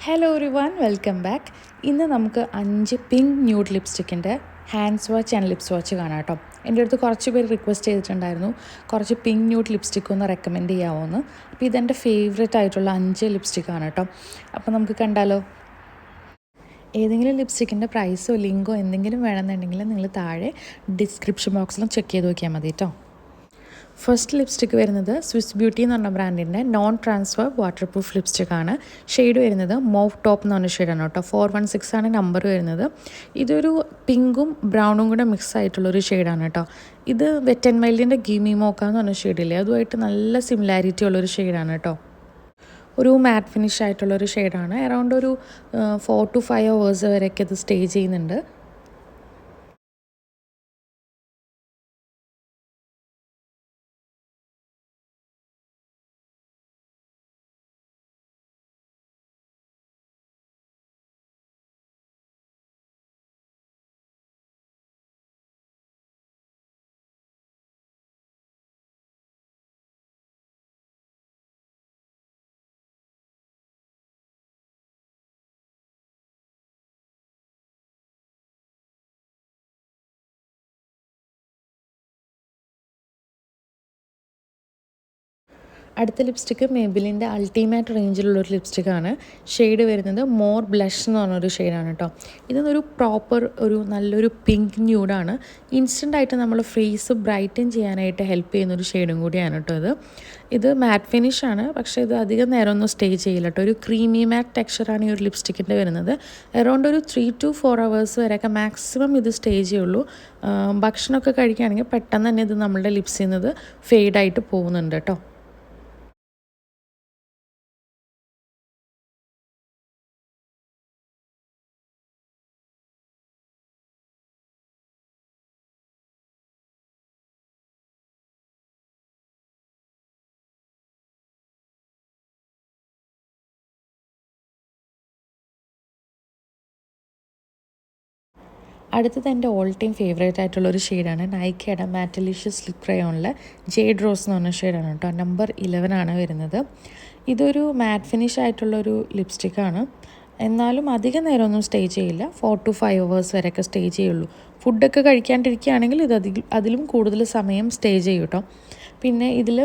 Hello ഒരു one welcome back ഇന്ന് നമുക്ക് അഞ്ച് pink nude ലിപ്സ്റ്റിക്കിന്റെ hands watch and lips watch കാണാം കേട്ടോ. എന്റെ അടുത്ത് കുറച്ച് പേര് റിക്വസ്റ്റ് ചെയ്തിട്ടുണ്ടായിരുന്നു. കുറച്ച് പിങ്ക് ന്യൂഡ് ലിപ്സ്റ്റിക് ഒന്ന് റെക്കമെൻഡ് ചെയ്യാമോന്ന് അപ്പോൾ ഇതെന്റെ ഫേവറേറ്റ് ആയിട്ടുള്ള അഞ്ച് ലിപ്സ്റ്റിക്കാണ് കേട്ടോ. അപ്പോൾ നമുക്ക് കണ്ടാലോ. ഏതെങ്കിലും ലിപ്സ്റ്റിക്കിന്റെ പ്രൈസോ ലിങ്കോ എന്തെങ്കിലും വേണമെന്നുണ്ടെങ്കിൽ നിങ്ങൾ താഴെ ഡിസ്ക്രിപ്ഷൻ ബോക്സിലും ചെക്ക് ചെയ്ത് നോക്കിയാൽ മതി കേട്ടോ. ഫസ്റ്റ് ലിപ്സ്റ്റിക്ക് വരുന്നത് സ്വിസ് ബ്യൂട്ടി എന്ന് പറഞ്ഞ ബ്രാൻഡിന്റെ non transfer water proof lipstick ആണ്. ഷെയ്ഡ് വരുന്നത് മോവ് ടോപ്പ് എന്ന് പറഞ്ഞ ഷെയ്ഡാണ് കേട്ടോ. ഫോർ വൺ സിക്സ് ആണ് നമ്പർ വരുന്നത്. ഇതൊരു പിങ്കും ബ്രൗണും കൂടെ മിക്സ് ആയിട്ടുള്ളൊരു ഷെയ്ഡാണ് കേട്ടോ. ഇത് വെറ്റ് ആൻഡ് മൈൽഡിന്റെ ഗിമി മോക്ക എന്ന് പറഞ്ഞ ഷെയ്ഡില്ലേ അതുമായിട്ട് നല്ല സിമിലാരിറ്റി ഉള്ളൊരു ഷെയ്ഡാണ് കേട്ടോ. ഒരു മാറ്റ് ഫിനിഷ് ആയിട്ടുള്ളൊരു ഷെയ്ഡാണ് അറൗണ്ട് ഒരു ഫോർ ടു ഫൈവ് അവേഴ്സ് വരെയൊക്കെ ഇത് സ്റ്റേ ചെയ്യുന്നുണ്ട്. അടുത്ത ലിപ്സ്റ്റിക്ക് മേബിലിന്റെ അൾട്ടിമേറ്റ് റേഞ്ചിലുള്ള ഒരു ലിപ്സ്റ്റിക്കാണ് ഷെയ്ഡ് വരുന്നത് മോർ ബ്ലഷ് എന്ന് പറഞ്ഞൊരു ഷെയ്ഡാണ് കേട്ടോ ഇതൊന്നൊരു പ്രോപ്പർ ഒരു നല്ലൊരു പിങ്ക് ന്യൂഡാണ് ഇൻസ്റ്റന്റ് ആയിട്ട് നമ്മൾ ഫേസ് ബ്രൈറ്റൻ ചെയ്യാനായിട്ട് ഹെൽപ്പ് ചെയ്യുന്ന ഒരു ഷെയ്ഡും കൂടിയാണ് കേട്ടോ ഇത്. ഇത് മാറ്റ് ഫിനിഷ് ആണ്. പക്ഷേ ഇത് അധികം നേരം ഒന്നും സ്റ്റേ ചെയ്യില്ല കേട്ടോ ഒരു ക്രീമി മാറ്റ് ടെക്സ്ചറാണ് ഈ ഒരു ലിപ്സ്റ്റിക്കിന്റെ വരുന്നത്. അറൗണ്ട് ഒരു ത്രീ ടു ഫോർ അവേഴ്സ് വരെയൊക്കെ മാക്സിമം ഇത് സ്റ്റേ ചെയ്യുള്ളൂ. ഭക്ഷണമൊക്കെ കഴിക്കുകയാണെങ്കിൽ പെട്ടെന്ന് തന്നെ ഇത് നമ്മളുടെ ലിപ്സിൽ നിന്ന് ഫെയ്ഡായിട്ട് പോകുന്നുണ്ട് കേട്ടോ അടുത്തത് എന്റെ ഓൾ ടൈം ഫേവറേറ്റ് ആയിട്ടുള്ള ഒരു ഷെയ്ഡാണ് നൈക്കയുടെ മാറ്റലിഷ്യസ് ലിപ് ക്രയോണിലെ ജേഡ് റോസ് എന്ന് പറഞ്ഞ ഷെയ്ഡാണ് കേട്ടോ നമ്പർ ഇലവൻ ആണ് വരുന്നത്. ഇതൊരു മാറ്റ് ഫിനിഷ് ആയിട്ടുള്ളൊരു ലിപ്സ്റ്റിക്കാണ് എന്നാലും അധികം നേരമൊന്നും സ്റ്റേ ചെയ്യില്ല. ഫോർ ടു ഫൈവ് അവേഴ്സ് വരെയൊക്കെ സ്റ്റേ ചെയ്യുള്ളൂ. ഫുഡൊക്കെ കഴിക്കാണ്ടിരിക്കുകയാണെങ്കിൽ ഇത് അതിൽ അതിലും കൂടുതൽ സമയം സ്റ്റേ ചെയ്യും കേട്ടോ പിന്നെ ഇതിൽ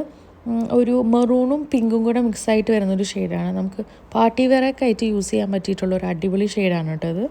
ഒരു മെറൂണും പിങ്കും കൂടെ മിക്സ് ആയിട്ട് വരുന്നൊരു ഷെയ്ഡാണ് നമുക്ക് പാർട്ടി വെയറൊക്കെ ആയിട്ട് യൂസ് ചെയ്യാൻ പറ്റിയിട്ടുള്ള ഒരു അടിപൊളി ഷെയ്ഡാണ് കേട്ടോ ഇത്.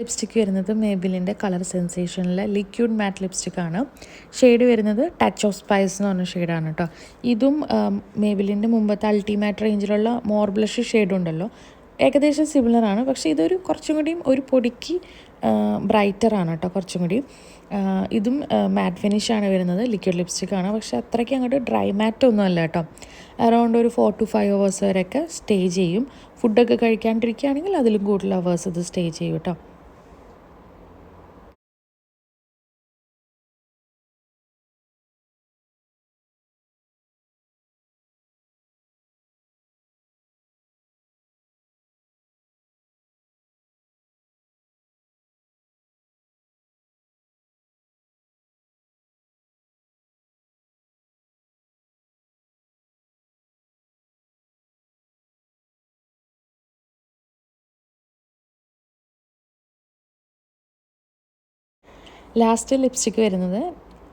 ലിപ്സ്റ്റിക്ക് വരുന്നത് മേബിലിന്റെ കളർ സെൻസേഷനിലെ ലിക്വിഡ് മാറ്റ് ലിപ്സ്റ്റിക്കാണ്. ഷെയ്ഡ് വരുന്നത് ടച്ച് ഓഫ് സ്പൈസ് എന്ന് പറഞ്ഞ ഷെയ്ഡാണ് കേട്ടോ. ഇതും മേബിലിന്റെ മുമ്പത്തെ അൾട്ടിമാറ്റ് റേഞ്ചിലുള്ള മോർ ബ്ലഷ് ഷെയ്ഡ് ഉണ്ടല്ലോ ഏകദേശം സിമിലർ ആണ്. പക്ഷേ ഇതൊരു കുറച്ചും കൂടിയും ഒരു പൊടിക്ക് ബ്രൈറ്റർ ആണ് കേട്ടോ കുറച്ചും കൂടി ഇതും മാറ്റ് ഫിനിഷ് ആണ് വരുന്നത് ലിക്വിഡ് ലിപ്സ്റ്റിക് ആണ്. പക്ഷെ അത്രയ്ക്ക് അങ്ങോട്ട് ഡ്രൈ മാറ്റ് ഒന്നും അല്ല കേട്ടോ. അറൗണ്ട് ഒരു ഫോർ ടു ഫൈവ് അവേഴ്സ് വരെയൊക്കെ സ്റ്റേ ചെയ്യും. ഫുഡൊക്കെ കഴിക്കാണ്ടിരിക്കുകയാണെങ്കിൽ അതിലും കൂടുതൽ അവേഴ്സ് ഇത് സ്റ്റേ ചെയ്യും കേട്ടോ. ലാസ്റ്റ് ലിപ്സ്റ്റിക്ക് വരുന്നത്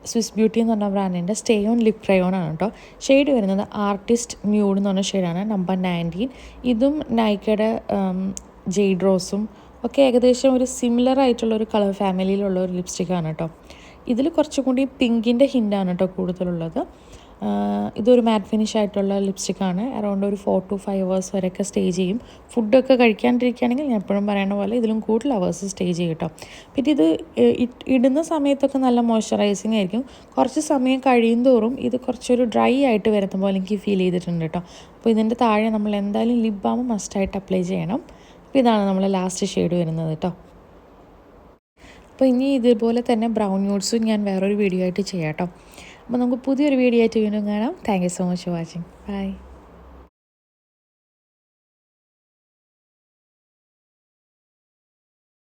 സ്വിസ് ബ്യൂട്ടി എന്ന് പറഞ്ഞ ബ്രാൻഡിന്റെ സ്റ്റേ ഓൺ ലിപ് ക്രയോൺ ആണ് കേട്ടോ. ഷെയ്ഡ് വരുന്നത് ആർട്ടിസ്റ്റ് മ്യൂഡ് എന്ന് പറഞ്ഞ ഷെയ്ഡാണ് നമ്പർ നയന്റീൻ ഇതും നൈക്കയുടെ ജെയ്ഡ് റോസും ഒക്കെ ഏകദേശം ഒരു സിമിലർ ആയിട്ടുള്ള ഒരു കളർ ഫാമിലിയിലുള്ള ഒരു ലിപ്സ്റ്റിക്കാണ് കേട്ടോ. ഇതിൽ കുറച്ചും കൂടി പിങ്കിന്റെ ഹിന്റാണ് കേട്ടോ കൂടുതലുള്ളത്. ഇതൊരു മാറ്റ് ഫിനിഷ് ആയിട്ടുള്ള ലിപ്സ്റ്റിക്കാണ് അറൗണ്ട് ഒരു ഫോർ ടു ഫൈവ് അവേഴ്സ് വരെയൊക്കെ സ്റ്റേ ചെയ്യും. ഫുഡൊക്കെ കഴിക്കാണ്ടിരിക്കുകയാണെങ്കിൽ ഞാൻ എപ്പോഴും പറയുന്ന പോലെ ഇതിലും കൂടുതൽ അവേഴ്സ് സ്റ്റേ ചെയ്യും കേട്ടോ പിന്നെ ഇത് ഇടുന്ന സമയത്തൊക്കെ നല്ല മോയ്സ്ചറൈസിങ് ആയിരിക്കും. കുറച്ച് സമയം കഴിയും തോറും ഇത് കുറച്ചൊരു ഡ്രൈ ആയിട്ട് വരുന്ന പോലെ എനിക്ക് ഫീൽ ചെയ്തിട്ടുണ്ട് കേട്ടോ അപ്പോൾ ഇതിന്റെ താഴെ നമ്മൾ എന്തായാലും ലിപ് ബാം മസ്റ്റായിട്ട് അപ്ലൈ ചെയ്യണം. അപ്പോൾ ഇതാണ് നമ്മൾ ലാസ്റ്റ് ഷെയ്ഡ് വരുന്നത് കേട്ടോ അപ്പോൾ ഇനി ഇതുപോലെ തന്നെ ബ്രൗൺ ന്യൂഡ്സും ഞാൻ വേറൊരു വീഡിയോ ആയിട്ട് ചെയ്യാം കേട്ടോ അപ്പോൾ നമുക്ക് പുതിയൊരു വീഡിയോ ആയിട്ട് വീണ്ടും കാണാം. Thank you so much watching bye